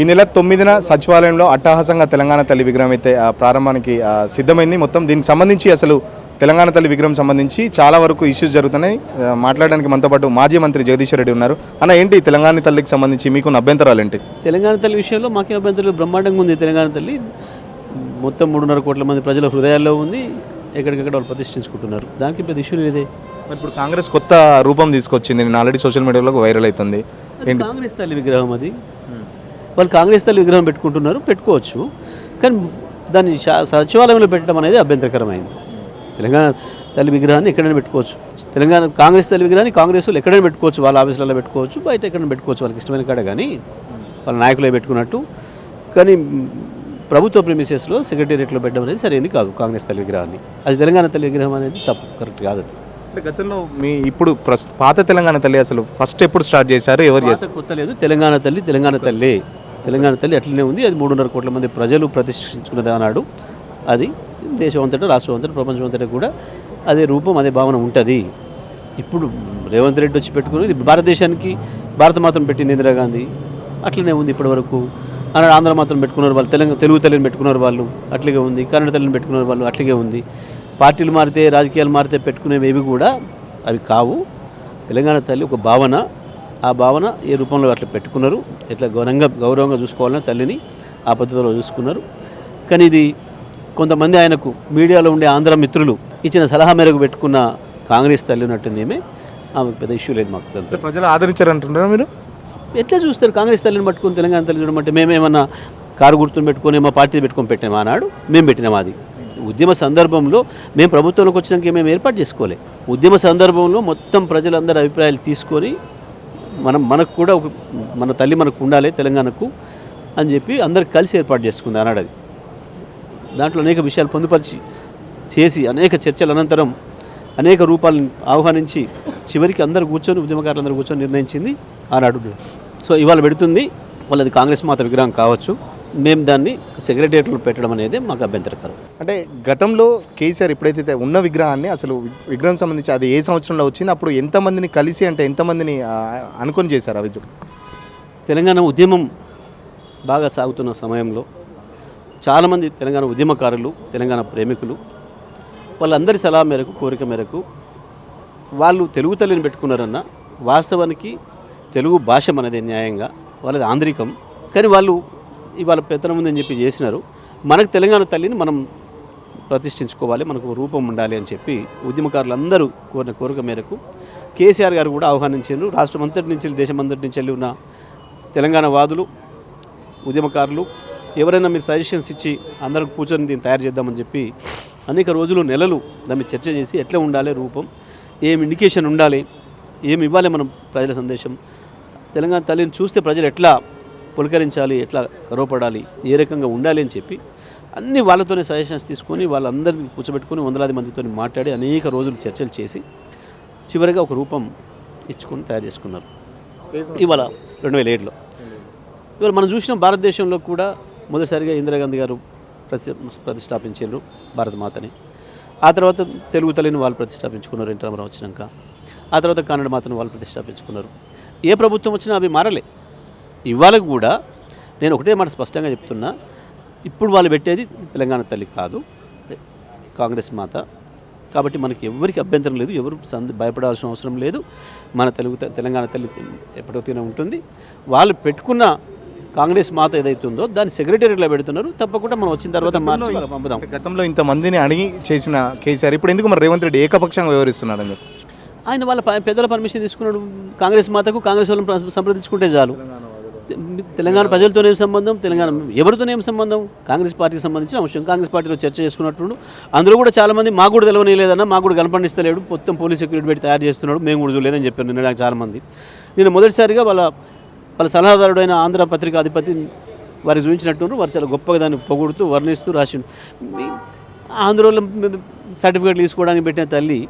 ఈ నెల తొమ్మిదిన సచివాలయంలో అట్టహాసంగా తెలంగాణ తల్లి విగ్రహం అయితే ప్రారంభానికి సిద్ధమైంది. మొత్తం దీనికి సంబంధించి అసలు తెలంగాణ తల్లి విగ్రహం సంబంధించి చాలా వరకు ఇష్యూస్ జరుగుతున్నాయి. మాట్లాడడానికి మనతో పాటు మాజీ మంత్రి జగదీశ్వర్ రెడ్డి ఉన్నారు. అన్న ఏంటి తెలంగాణ తల్లికి సంబంధించి మీకున్న అభ్యంతరాలు ఏంటి? తెలంగాణ తల్లి విషయంలో మాకే అభ్యంతరం బ్రహ్మాండంగా ఉంది తెలంగాణ తల్లి. మొత్తం మూడున్నర కోట్ల మంది ప్రజల హృదయాల్లో ఉంది. ఎక్కడికక్కడ వాళ్ళు ప్రతిష్ఠించుకుంటున్నారు. దానికి పెద్ద ఇష్యూ లేదే. మరి ఇప్పుడు కాంగ్రెస్ కొత్త రూపం తీసుకొచ్చింది. నేను ఆల్రెడీ సోషల్ మీడియాలో వైరల్ అవుతుంది. కాంగ్రెస్ తల్లి విగ్రహం అది. వాళ్ళు కాంగ్రెస్ తల్లి విగ్రహం పెట్టుకుంటున్నారు పెట్టుకోవచ్చు. కానీ దాన్ని సచివాలయంలో పెట్టడం అనేది అభ్యంతరకరమైంది. తెలంగాణ తల్లి విగ్రహాన్ని ఎక్కడైనా పెట్టుకోవచ్చు. తెలంగాణ కాంగ్రెస్ తల్లి విగ్రహాన్ని కాంగ్రెస్ వాళ్ళు ఎక్కడైనా పెట్టుకోవచ్చు వాళ్ళ ఆఫీసులలో పెట్టుకోవచ్చు బయట ఎక్కడైనా పెట్టుకోవచ్చు వాళ్ళకి ఇష్టమైన కాడ కానీ వాళ్ళ నాయకులే పెట్టుకున్నట్టు. కానీ ప్రభుత్వ ప్రిమిసెస్లో సెక్రటేరియట్లో పెట్టడం అనేది సరైనది కాదు కాంగ్రెస్ తల్లి విగ్రహాన్ని. అది తెలంగాణ తల్లి విగ్రహం అనేది తప్పు కరెక్ట్ కాదు అది. అంటే గతంలో మీ ఇప్పుడు ప్రస్ పాత తెలంగాణ తల్లి అసలు ఫస్ట్ ఎప్పుడు స్టార్ట్ చేశారు ఎవరు చేశారు? భాష కొత్త లేదు తెలంగాణ తల్లి తెలంగాణ తల్లి. తెలంగాణ తల్లి అట్లనే ఉంది. అది మూడున్నర కోట్ల మంది ప్రజలు ప్రతిష్ఠించుకున్నది అన్నాడు. అది దేశం అంతటా రాష్ట్రం అంతటా ప్రపంచం అంతటా కూడా అదే రూపం అదే భావన ఉంటుంది. ఇప్పుడు రేవంత్ రెడ్డి వచ్చి పెట్టుకుని ఇది భారతదేశానికి భారత మాత్రం పెట్టింది ఇందిరాగాంధీ అట్లనే ఉంది ఇప్పటి వరకు అన్నాడు ఆంధ్ర మాత్రం పెట్టుకున్నారు వాళ్ళు తెలంగాణ తెలుగు తల్లిని పెట్టుకున్నారు వాళ్ళు అట్లాగే ఉంది. కన్నడ తల్లిని పెట్టుకున్నారు వాళ్ళు అట్లాగే ఉంది. పార్టీలు మారితే రాజకీయాలు మారితే పెట్టుకునేవి కూడా అవి కావు. తెలంగాణ తల్లి ఒక భావన. ఆ భావన ఏ రూపంలో అట్లా పెట్టుకున్నారు. ఎట్లా గౌరవంగా గౌరవంగా చూసుకోవాలని తల్లిని ఆ పద్ధతిలో చూసుకున్నారు. కానీ ఇది కొంతమంది ఆయనకు మీడియాలో ఉండే ఆంధ్ర మిత్రులు ఇచ్చిన సలహా మేరకు పెట్టుకున్న కాంగ్రెస్ తల్లి ఉన్నట్టుంది ఏమే ఆమె పెద్ద ఇష్యూ లేదు మాకు దాంతో ప్రజలు ఆదరించారంటున్నారా మీరు? ఎట్లా చూస్తారు కాంగ్రెస్ తల్లిని పట్టుకుని తెలంగాణ తల్లి చూడమంటే మేమేమన్నా కారు గుర్తుని పెట్టుకొని మా పార్టీ పెట్టుకొని పెట్టామా అన్నాడు? మేము పెట్టినాం అది? ఉద్యమ సందర్భంలో మేము ప్రభుత్వంలోకి వచ్చినాక మేము ఏర్పాటు చేసుకోలే. ఉద్యమ సందర్భంలో మొత్తం ప్రజలందరి అభిప్రాయాలు తీసుకొని మనం మనకు కూడా మన తల్లి మనకు ఉండాలి తెలంగాణకు అని చెప్పి అందరికి కలిసి ఏర్పాటు చేసుకుంది అన్నాడు అది. దాంట్లో అనేక విషయాలు పొందుపరిచి చేసి అనేక చర్చల అనంతరం అనేక రూపాలను ఆహ్వానించి చివరికి అందరు కూర్చొని ఉద్యమకారులు అందరూ కూర్చొని నిర్ణయించింది ఆనాడు. సో ఇవాళ పెడుతుంది వాళ్ళది కాంగ్రెస్ మాత విగ్రహం కావచ్చు. మేము దాన్ని సెక్రటరియట్లో పెట్టడం అనేది మాకు అభ్యంతరకరం అంటే గతంలో కేసీఆర్ ఎప్పుడైతే ఉన్న విగ్రహాన్ని అసలు విగ్రహం సంబంధించి అది ఏ సంవత్సరంలో వచ్చింది అప్పుడు ఎంతమందిని కలిసి అంటే ఎంతమందిని అనుకొని చేశారు అవి. తెలంగాణ ఉద్యమం బాగా సాగుతున్న సమయంలో చాలామంది తెలంగాణ ఉద్యమకారులు తెలంగాణ ప్రేమికులు వాళ్ళందరి సలహా మేరకు కోరిక మేరకు వాళ్ళు తెలుగు తల్లిని పెట్టుకున్నారన్న వాస్తవానికి తెలుగు భాష మనది న్యాయంగా వాళ్ళది ఆంధ్రికం కానీ వాళ్ళు ఇవాళ పెత్తనం ఉందని చెప్పి చేసినారు. మనకు తెలంగాణ తల్లిని మనం ప్రతిష్ఠించుకోవాలి మనకు రూపం ఉండాలి అని చెప్పి ఉద్యమకారులందరూ కోరిన కోరిక మేరకు కేసీఆర్ గారు కూడా ఆహ్వానించారు. రాష్ట్రం అంతటి నుంచి దేశం అంతటి నుంచి వెళ్ళి ఉన్న తెలంగాణ వాదులు ఉద్యమకారులు ఎవరైనా మీరు సజెషన్స్ ఇచ్చి అందరం కూర్చొని దీన్ని తయారు చేద్దామని చెప్పి అనేక రోజులు నెలలు దాన్ని చర్చ చేసి ఎట్లా ఉండాలి రూపం ఏం ఇండికేషన్ ఉండాలి ఏమి ఇవ్వాలి మనం ప్రజల సందేశం తెలంగాణ తల్లిని చూస్తే ప్రజలు ఎట్లా పులకరించాలి ఎట్లా గర్వపడాలి ఏ రకంగా ఉండాలి అని చెప్పి అన్ని వాళ్ళతోనే సజెషన్స్ తీసుకొని వాళ్ళందరినీ కూర్చోబెట్టుకొని వందలాది మందితో మాట్లాడి అనేక రోజులు చర్చలు చేసి చివరిగా ఒక రూపం ఇచ్చుకొని తయారు చేసుకున్నారు. ఇవాళ రెండు వేల ఏడులో. ఇవాళ మనం చూసిన భారతదేశంలో కూడా మొదటిసారిగా ఇందిరాగాంధీ గారు ప్రతి ప్రతిష్టాపించారు భారతమాతని ఆ తర్వాత తెలుగు తల్లిని వాళ్ళు ప్రతిష్టాపించుకున్నారు ఎన్టీ రామారావు వచ్చినాక. ఆ తర్వాత కన్నడ మాతను వాళ్ళు ప్రతిష్టాపించుకున్నారు. ఏ ప్రభుత్వం వచ్చినా అవి మారలే. ఇవాళ కూడా నేను ఒకటే మాట స్పష్టంగా చెప్తున్నా. ఇప్పుడు వాళ్ళు పెట్టేది తెలంగాణ తల్లి కాదు కాంగ్రెస్ మాత. కాబట్టి మనకి ఎవరికి అభ్యంతరం లేదు ఎవరు సంద భయపడాల్సిన అవసరం లేదు. మన తెలుగు తెలంగాణ తల్లి ఎప్పటికైనా ఉంటుంది. వాళ్ళు పెట్టుకున్న కాంగ్రెస్ మాత ఏదైతే ఉందో దాన్ని సెక్రటరీలో పెడుతున్నారు. తప్పకుండా మనం వచ్చిన తర్వాత మార్చి పంపుదాం. గతంలో ఇంతమందిని అడిగి చేసిన కేసీఆర్ ఇప్పుడు ఎందుకు మరి రేవంత్ రెడ్డి ఏకపక్షంగా వివరిస్తున్నారని చెప్పి? ఆయన వాళ్ళ పెద్దల పర్మిషన్ తీసుకున్నాడు. కాంగ్రెస్ మాతకు కాంగ్రెస్ వాళ్ళని ప్ర- సంప్రదించుకుంటే చాలు. తెలంగాణ ప్రజలతోనే ఏం సంబంధం తెలంగాణ ఎవరితోనే ఏం సంబంధం? కాంగ్రెస్ పార్టీకి సంబంధించిన అంశం. కాంగ్రెస్ పార్టీలో చర్చ చేసుకున్నట్టు అందులో కూడా చాలామంది మాకు కూడా తెలవని లేదన్నా మాకు కూడా కనపడిస్తలేడు. మొత్తం పోలీస్ సెక్యూరిటీ పెట్టి తయారు చేస్తున్నాడు. మేము కూడా చూడలేదని చెప్పారు నిన్న నాకు చాలామంది. నేను మొదటిసారిగా వాళ్ళ వాళ్ళ సలహాదారుడైన ఆంధ్ర పత్రిక అధిపతి వారికి చూపించినట్టు వారు చాలా గొప్పగా దాన్ని పొగుడుతూ వర్ణిస్తూ రాసి ఆంధ్రలో సర్టిఫికేట్లు తీసుకోవడానికి పెట్టిన తల్లి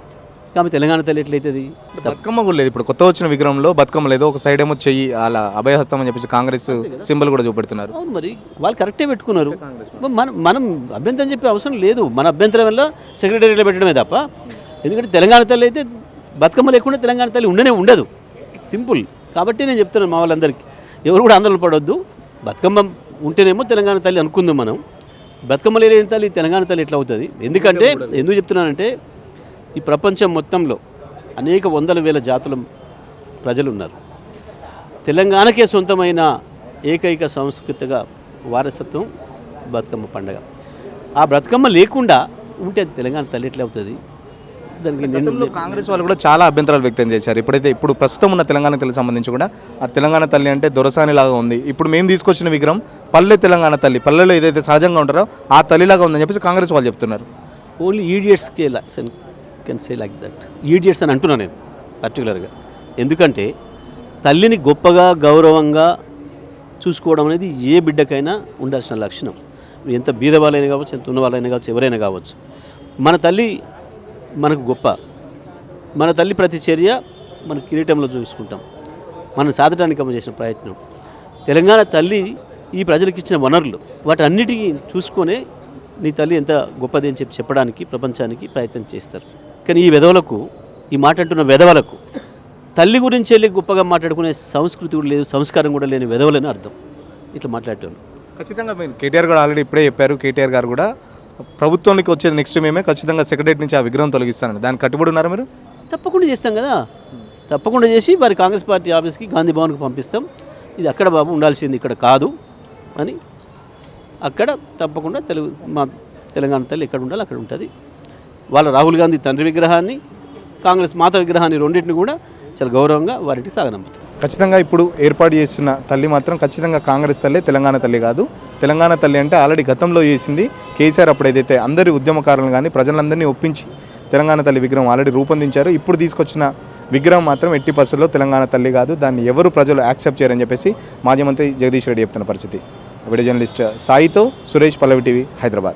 ఆమె తెలంగాణ తల్లి ఎట్లయితుంది? బతుకమ్మ కూడా లేదు. ఇప్పుడు కొత్త వచ్చిన విగ్రహంలో బతుకమ్మ లేదు. ఒక సైడ్ ఏమో చెయ్యి అలా అభయహస్తం అని చెప్పేసి కాంగ్రెస్ సింబల్ కూడా చూపెడుతున్నారు. అవును మరి వాళ్ళు కరెక్టే పెట్టుకున్నారు. మనం మనం అభ్యంతరం చెప్పే అవసరం లేదు. మన అభ్యంతరం వల్ల సెక్రటరీలో పెట్టడమే తప్ప. ఎందుకంటే తెలంగాణ తల్లి అయితే బతుకమ్మ లేకుండా తెలంగాణ తల్లి ఉండనే ఉండదు. సింపుల్. కాబట్టి నేను చెప్తున్నాను మా వాళ్ళందరికీ. ఎవరు కూడా ఆందోళన పడొద్దు. బతుకమ్మ ఉంటేనేమో తెలంగాణ తల్లి అనుకుందాం మనం. బతుకమ్మ లేని తల్లి తెలంగాణ తల్లి ఎట్లా అవుతుంది? ఎందుకంటే ఎందుకు చెప్తున్నానంటే ఈ ప్రపంచం మొత్తంలో అనేక వందల వేల జాతుల ప్రజలు ఉన్నారు తెలంగాణకే సొంతమైన ఏకైక సంస్కృతిగా వారసత్వం బతుకమ్మ పండగ. ఆ బతుకమ్మ లేకుండా ఉంటే అది తెలంగాణ తల్లి ఎట్లా అవుతుంది. దానికి కాంగ్రెస్ వాళ్ళు కూడా చాలా అభ్యంతరాలు వ్యక్తం చేశారు. ఇప్పుడైతే ఇప్పుడు ప్రస్తుతం ఉన్న తెలంగాణ తల్లి సంబంధించి కూడా ఆ తెలంగాణ తల్లి అంటే దొరసాని లాగా ఉంది. ఇప్పుడు మేము తీసుకొచ్చిన విగ్రహం పల్లె తెలంగాణ తల్లి. పల్లెలో ఏదైతే సహజంగా ఉంటారో ఆ తల్లిలాగా ఉందని చెప్పేసి కాంగ్రెస్ వాళ్ళు చెప్తున్నారు. Only ఈడియట్స్కి can say like that idiots అని అంటున్నాను నేను పర్టికులర్గా ఎందుకంటే తల్లిని గొప్పగా గౌరవంగా చూసుకోవడం అనేది ఏ బిడ్డకైనా ఉండాల్సిన లక్షణం. ఎంత బీద వాళ్ళైనా కావచ్చు ఎంత ఉన్నవాళ్ళైనా కావచ్చు ఎవరైనా కావచ్చు. మన తల్లి మనకు గొప్ప. మన తల్లి ప్రతి చర్య మన కిరీటంలో చూసుకుంటాం. మనం సాధడానికి అమ్మ చేసిన ప్రయత్నం. తెలంగాణ తల్లి ఈ ప్రజలకు ఇచ్చిన వనరులు వాటి అన్నిటికీ చూసుకొనే నీ తల్లి ఎంత గొప్పది అని చెప్పి చెప్పడానికి ప్రపంచానికి ప్రయత్నం చేస్తారు. కానీ ఈ వెధవలకు ఈ మాట అంటున్న వెధవలకు తల్లి గురించి వెళ్ళి గొప్పగా మాట్లాడుకునే సంస్కృతి కూడా లేదు సంస్కారం కూడా లేని వెధవలని అర్థం. ఇట్లా మాట్లాడేవాళ్ళు ఖచ్చితంగా మీరు కేటీఆర్ కూడా ఆల్రెడీ ఇప్పుడే చెప్పారు కేటీఆర్ గారు కూడా ప్రభుత్వానికి వచ్చేది నెక్స్ట్ మేమే ఖచ్చితంగా సెక్రటరీ నుంచి ఆ విగ్రహం తొలగిస్తానని దానికి కట్టుబడి ఉన్నారా మీరు? తప్పకుండా చేస్తాం కదా. తప్పకుండా చేసి వారి కాంగ్రెస్ పార్టీ ఆఫీస్కి గాంధీ భవన్కి పంపిస్తాం. ఇది అక్కడ బాబు ఉండాల్సింది ఇక్కడ కాదు అని. అక్కడ తప్పకుండా తెలుగు మా తెలంగాణ తల్లి ఎక్కడ ఉండాలి అక్కడ ఉంటుంది. వాళ్ళ రాహుల్ గాంధీ తండ్రి విగ్రహాన్ని కాంగ్రెస్ మాత విగ్రహాన్ని రెండింటిని కూడా చాలా గౌరవంగా వారికి సాగనంపుతారు ఖచ్చితంగా ఇప్పుడు ఏర్పాటు చేస్తున్న తల్లి మాత్రం ఖచ్చితంగా కాంగ్రెస్ తల్లి తెలంగాణ తల్లి కాదు. తెలంగాణ తల్లి అంటే ఆల్రెడీ గతంలో చేసింది కేసీఆర్ అప్పుడైతే అందరి ఉద్యమకారులను కానీ ప్రజలందరినీ ఒప్పించి తెలంగాణ తల్లి విగ్రహం ఆల్రెడీ రూపొందించారు. ఇప్పుడు తీసుకొచ్చిన విగ్రహం మాత్రం ఎట్టి పరిస్థితుల్లో తెలంగాణ తల్లి కాదు. దాన్ని ఎవరు ప్రజలు యాక్సెప్ట్ చేయరని చెప్పేసి మాజీ మంత్రి జగదీష్ రెడ్డి చెప్తున్న పరిస్థితి. వీడియో జర్నలిస్ట్ సాయితో సురేష్ పల్లవి టీవీ హైదరాబాద్.